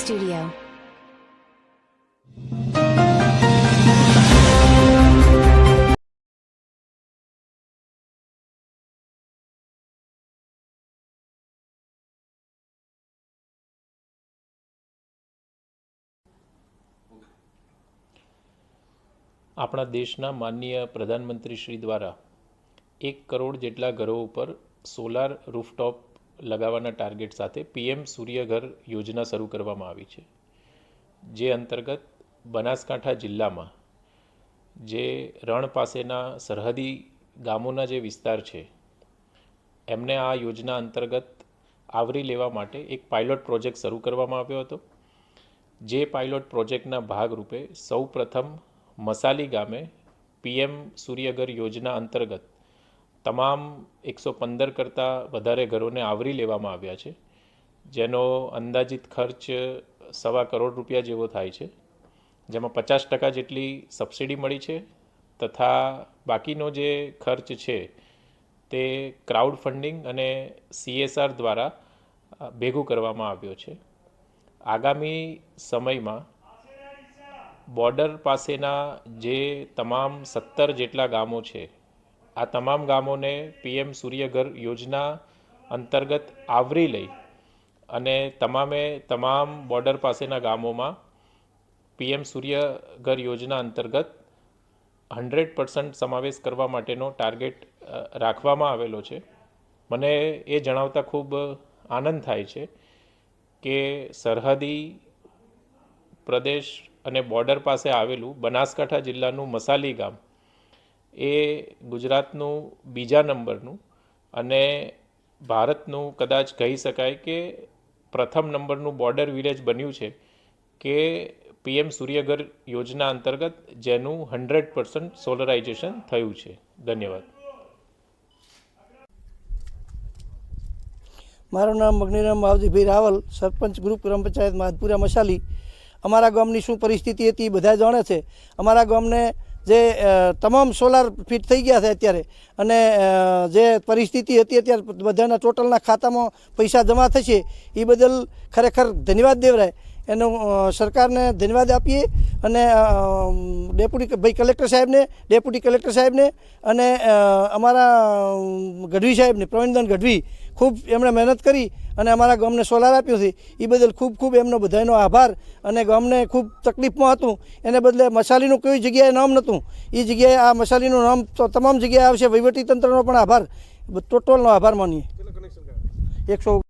Radio. આપણા દેશના માનનીય પ્રધાનમંત્રી શ્રી દ્વારા એક કરોડ જેટલા ઘરો ઉપર સોલાર રૂફટોપ લગાવવાના ટાર્ગેટ સાથે પીએમ સૂર્યઘર યોજના શરૂ કરવામાં આવી છે. જે અંતર્ગત બનાસકાંઠા જિલ્લામાં જે રણ પાસેના સરહદી ગામોના જે વિસ્તાર છે, એમને આ યોજના અંતર્ગત આવરી લેવા માટે એક પાયલોટ પ્રોજેક્ટ શરૂ કરવામાં આવ્યો હતો. જે પાયલોટ પ્રોજેક્ટના ભાગરૂપે સૌ પ્રથમ મસાલી ગામે પીએમ સૂર્યઘર યોજના અંતર્ગત તમામ એકસો પંદર કરતાં વધારે ઘરોને આવરી લેવામાં આવ્યા છે, જેનો અંદાજિત ખર્ચ સવા કરોડ રૂપિયા જેવો થાય છે. જેમાં પચાસ ટકા જેટલી સબસિડી મળી છે તથા બાકીનો જે ખર્ચ છે તે ક્રાઉડ ફંડિંગ અને સીએસઆર દ્વારા ભેગું કરવામાં આવ્યો છે. આગામી સમયમાં બોર્ડર પાસેના જે તમામ સત્તર જેટલા ગામો છે આ તમામ ગામોને પીએમ સૂર્યઘર યોજના અંતર્ગત આવરી લઈ અને તમામે તમામ બોર્ડર પાસેના ગામોમાં પીએમ સૂર્યઘર યોજના અંતર્ગત હંડ્રેડ પર્સન્ટ સમાવેશ કરવા માટેનો ટાર્ગેટ રાખવામાં આવેલો છે. મને એ જણાવતા ખૂબ આનંદ થાય છે કે સરહદી પ્રદેશ અને બોર્ડર પાસે આવેલું બનાસકાંઠા જિલ્લાનું મસાલી ગામ એ ગુજરાતનું બીજા નંબરનું અને ભારતનું કદાચ કહી શકાય કે પ્રથમ નંબરનું બોર્ડર વિલેજ બન્યું છે કે પીએમ સૂર્યઘર યોજના અંતર્ગત જેનું હંડ્રેડ પર્સન્ટ સોલરાઇઝેશન થયું છે. ધન્યવાદ. મારું નામ મગનીરામ માવજીભાઈ રાવલ, સરપંચ ગ્રુપ ગ્રામ પંચાયત માધપુરા મસાલી. અમારા ગામની શું પરિસ્થિતિ હતી એ બધા જાણે છે. અમારા ગામને જે તમામ સોલાર ફિટ થઈ ગયા છે અત્યારે. અને જે પરિસ્થિતિ હતી અત્યારે બધાના ટોટલના ખાતામાં પૈસા જમા થશે એ બદલ ખરેખર ધન્યવાદ દેવરાય. એનો સરકારને ધન્યવાદ આપીએ અને ડેપ્યુટી ભાઈ કલેક્ટર સાહેબને ડેપ્યુટી કલેક્ટર સાહેબને અને અમારા ગઢવી સાહેબને, પ્રવીણદાન ગઢવી ખૂબ એમણે મહેનત કરી અને અમારા ગામને સોલાર આપ્યું છે. એ બદલ ખૂબ ખૂબ એમનો બધાનો આભાર અને ગામને ખૂબ તકલીફમાં હતું. એને બદલે મસાલીનું કોઈ જગ્યાએ નામ નહોતું. એ જગ્યાએ આ મસાલીનું નામ તો તમામ જગ્યાએ આવશે. વહીવટી તંત્રનો પણ આભાર. ટોટલનો આભાર માનીએ. એકસો